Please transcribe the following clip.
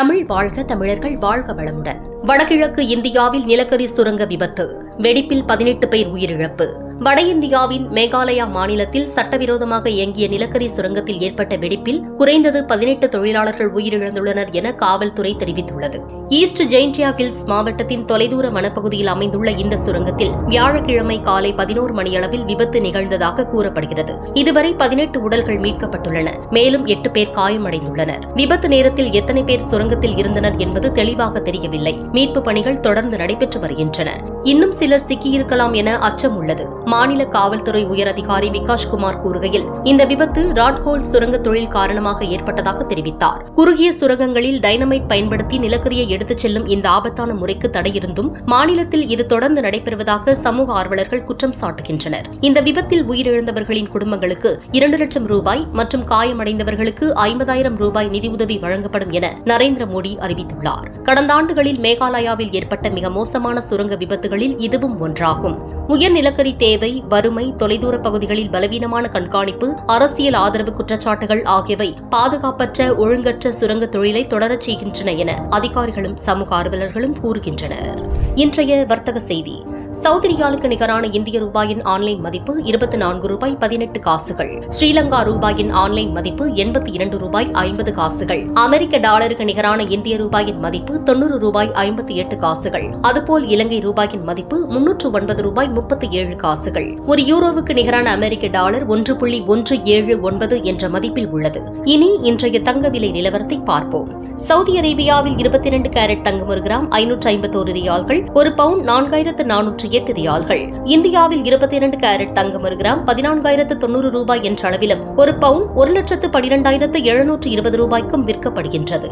தமிழ் வாழ்க தமிழர்கள் வாழ்க வளமுடன். வடகிழக்கு இந்தியாவில் நிலக்கரி சுரங்க விபத்து. வெடிப்பில் பதினெட்டு பேர் உயிரிழப்பு. வட இந்தியாவின் மேகாலயா மாநிலத்தில் சட்டவிரோதமாக இயங்கிய நிலக்கரி சுரங்கத்தில் ஏற்பட்ட வெடிப்பில் குறைந்தது பதினெட்டு தொழிலாளர்கள் உயிரிழந்துள்ளனர் என காவல்துறை தெரிவித்துள்ளது. ஈஸ்ட் ஜெயின்டியா ஹில்ஸ் மாவட்டத்தின் தொலைதூர வனப்பகுதியில் அமைந்துள்ள இந்த சுரங்கத்தில் வியாழக்கிழமை காலை பதினோரு மணியளவில் விபத்து நிகழ்ந்ததாக கூறப்படுகிறது. இதுவரை பதினெட்டு உடல்கள் மீட்கப்பட்டுள்ளன. மேலும் எட்டு பேர் காயமடைந்துள்ளனர். விபத்து நேரத்தில் எத்தனை பேர் சுரங்கத்தில் இருந்தனர் என்பது தெளிவாக தெரியவில்லை. மீட்பு பணிகள் தொடர்ந்து நடைபெற்று வருகின்றன. இன்னும் சிலர் சிக்கியிருக்கலாம் என அச்சம் உள்ளது. மாநில காவல்துறை உயர் அதிகாரி விகாஷ் குமார் கூறுகையில் இந்த விபத்து ராட்ஹோல் சுரங்க தொழில் காரணமாக ஏற்பட்டதாக தெரிவித்தார். குறுகிய சுரங்கங்களில் டைனமைட் பயன்படுத்தி நிலக்கரியை எடுத்துச் செல்லும் இந்த ஆபத்தான முறைக்கு தடையிருந்தும் மாநிலத்தில் இது தொடர்ந்து நடைபெறுவதாக சமூக ஆர்வலர்கள் குற்றம் சாட்டுகின்றனர். இந்த விபத்தில் உயிரிழந்தவர்களின் குடும்பங்களுக்கு இரண்டு லட்சம் ரூபாய் மற்றும் காயமடைந்தவர்களுக்கு ஐம்பதாயிரம் ரூபாய் நிதியுதவி வழங்கப்படும் என நரேந்திர மோடி அறிவித்துள்ளார். கடந்த ஆண்டுகளில் மேகாலயாவில் ஏற்பட்ட மிக மோசமான சுரங்க விபத்துகளில் இதுவும் ஒன்றாகும். உயர் நிலக்கரி தேவை வறுமை தொலைதூர பகுதிகளில் பலவீனமான கண்காணிப்பு அரசியல் ஆதரவு குற்றச்சாட்டுகள் ஆகியவை பாதுகாப்பற்ற ஒழுங்கற்ற சுரங்க தொழிலை தொடரச் செய்கின்றன என அதிகாரிகளும் சமூக ஆர்வலர்களும் கூறுகின்றனர். இன்றைய வர்த்தக செய்தி. சவுதி ரியாலுக்கு நிகரான இந்திய ரூபாயின் ஆன்லைன் மதிப்பு இருபத்தி நான்கு ரூபாய் பதினெட்டு காசுகள். ஸ்ரீலங்கா ரூபாயின் ஆன்லைன் மதிப்பு எண்பத்தி இரண்டு ரூபாய் ஐம்பது காசுகள். அமெரிக்க டாலருக்கு நிகரான இந்திய ரூபாயின் மதிப்பு தொன்னூறு ரூபாய் ஐம்பத்தி எட்டு காசுகள். அதுபோல் இலங்கை ரூபாயின் மதிப்பு முன்னூற்று ஒன்பது ரூபாய் முப்பத்தி ஏழு காசுகள். ஒரு யூரோவுக்கு நிகரான அமெரிக்க டாலர் ஒன்று புள்ளி ஒன்று ஏழு ஒன்பது என்ற மதிப்பில் உள்ளது. இனி இன்றைய தங்க விலை நிலவரத்தை பார்ப்போம். சவுதி அரேபியாவில் இருபத்தி இரண்டு கேரட் தங்கம் ஒரு கிராம் ஐநூற்று ஐம்பத்தோரு ரியால்கள் ஒரு பவுன் நான்காயிரத்து நானூற்று எட்டு ரியால்கள். இந்தியாவில் இருபத்தி இரண்டு கேரட் தங்கம் ஒரு கிராம் பதினான்காயிரத்து தொண்ணூறு ரூபாய் என்ற அளவிலும் ஒரு பவுன் ஒரு லட்சத்து பனிரெண்டாயிரத்து எழுநூற்று இருபது ரூபாய்க்கும் விற்கப்படுகின்றது.